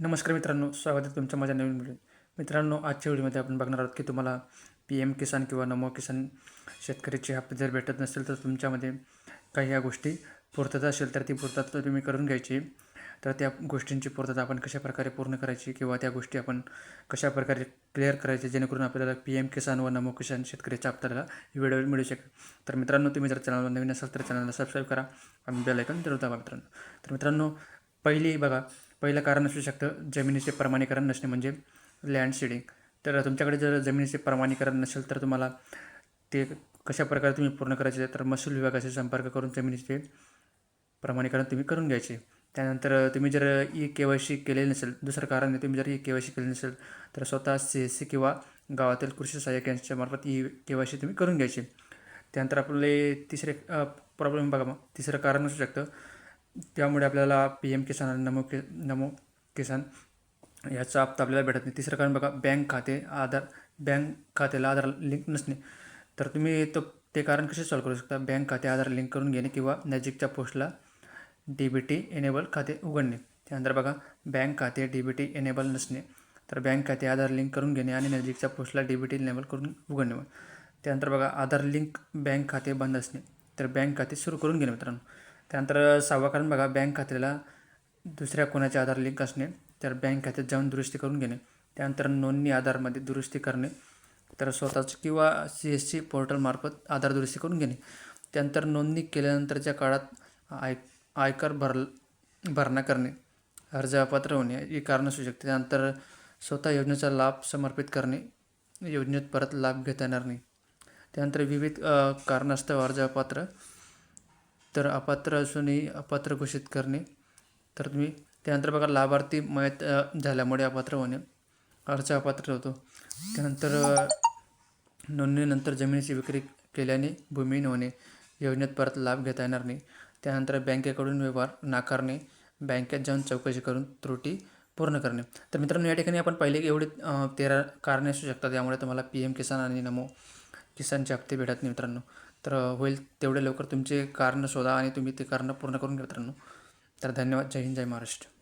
नमस्कार मित्रांनो स्वागत आहे तुमच्या माझ्या नवीन व्हिडिओ मित्रांनो आजच्या व्हिडिओमध्ये आपण बघणार आहोत की तुम्हाला पी एम किसान किंवा नमो किसान शेतकऱ्याचे हप्ते जर भेटत नसेल तर तुमच्यामध्ये काही या गोष्टी पूर्तता असेल तर ती पूर्तता तुम्ही करून घ्यायची. तर त्या गोष्टींची पूर्तता आपण कशाप्रकारे पूर्ण करायची किंवा त्या गोष्टी आपण कशाप्रकारे क्लिअर करायचे जेणेकरून आपल्याला पी एम किसान व नमो किसान शेतकऱ्याच्या हप्त्याला व्हिडिओ मिळू शकेल. तर मित्रांनो तुम्ही जर चॅनलला नवीन असाल तर चॅनलला सबस्क्राईब करा आणि बेल ऐकून जरूर दाबा मित्रांनो. तर मित्रांनो पहिली बघा पहिलं कारण असू शकतं जमिनीचे प्रमाणीकरण नसणे म्हणजे लँड शेडिंग तर तुमच्याकडे जर जमिनीचे प्रमाणीकरण नसेल तर तुम्हाला ते कशा प्रकारे तुम्ही पूर्ण करायचे तर महसूल विभागाशी संपर्क करून जमिनीचे प्रमाणीकरण तुम्ही करून घ्यायचे. त्यानंतर तुम्ही जर ई के वाय सी केलेली नसेल दुसरं कारण तुम्ही जर ई के वाय सी केली नसेल तर स्वतः सी एस सी किंवा गावातील कृषी सहाय्यक यांच्या मार्फत ई के वाय सी तुम्ही करून घ्यायची. त्यानंतर आपले तिसरे प्रॉब्लेम बघा मग. तिसरं कारण असू शकतं त्यामुळे आपल्याला पी एम किसान आणि नमो कि नमो किसान याचा हप्ता आपल्याला भेटत नाही. तिसरं कारण बघा बँक खाते आधार बँक खात्याला आधार लिंक नसणे. तर तुम्ही तो ते कारण कसे सॉल्व करू शकता? बँक खाते आधार लिंक करून घेणे किंवा नजीकच्या पोस्टला डी बी टी एनेबल खाते उघडणे. त्यानंतर बघा बँक खाते डी बी टी एनेबल नसणे. तर बँक खाते आधार लिंक करून घेणे आणि नजीकच्या पोस्टला डी बी टी एनेबल करून उघडणे. त्यानंतर बघा आधार लिंक बँक खाते बंद असणे. तर बँक खाते सुरू करून घेणे मित्रांनो. त्यानंतर सहावा कारण बघा बँक खात्याला दुसऱ्या कोणाचे आधार लिंक असणे तर बँक खात्यात जाऊन दुरुस्ती करून घेणे. त्यानंतर नोंदणी आधारमध्ये दुरुस्ती करणे तर स्वतःच किंवा सी एस सी पोर्टलमार्फत आधार दुरुस्ती करून घेणे. त्यानंतर नोंदणी केल्यानंतरच्या काळात आय आयकर भर भरणा करणे अर्ज अपात्र होणे ही कारण असू शकते. त्यानंतर स्वतः योजनेचा लाभ समर्पित करणे योजनेत परत लाभ घेता येणार नाही. त्यानंतर विविध कारणास्तव अर्ज अपात्र तर अपात्र असूनही अपात्र घोषित करणे. तर तुम्ही त्यानंतर बघा लाभार्थी मयत झाल्यामुळे अपात्र होणे. अर्ज अपात्र होतो. त्यानंतर नोंदणीनंतर जमिनीची विक्री केल्याने भूमिहीन होणे. योजनेत परत लाभ घेता येणार नाही. त्यानंतर बँकेकडून व्यवहार नाकारणे. बँकेत जाऊन चौकशी करून त्रुटी पूर्ण करणे. तर मित्रांनो या ठिकाणी आपण पहिले एवढे तेरा कारणे असू शकतात. त्यामुळे तुम्हाला पी एम किसान आणि नमो किसानचे हप्ते भेटत नाही मित्रांनो. तर होईल तेवढे लवकर तुमचे कारणं शोधा आणि तुम्ही ते कारणं पूर्ण करून घ्या मित्रांनो. तर धन्यवाद. जय हिंद जय महाराष्ट्र.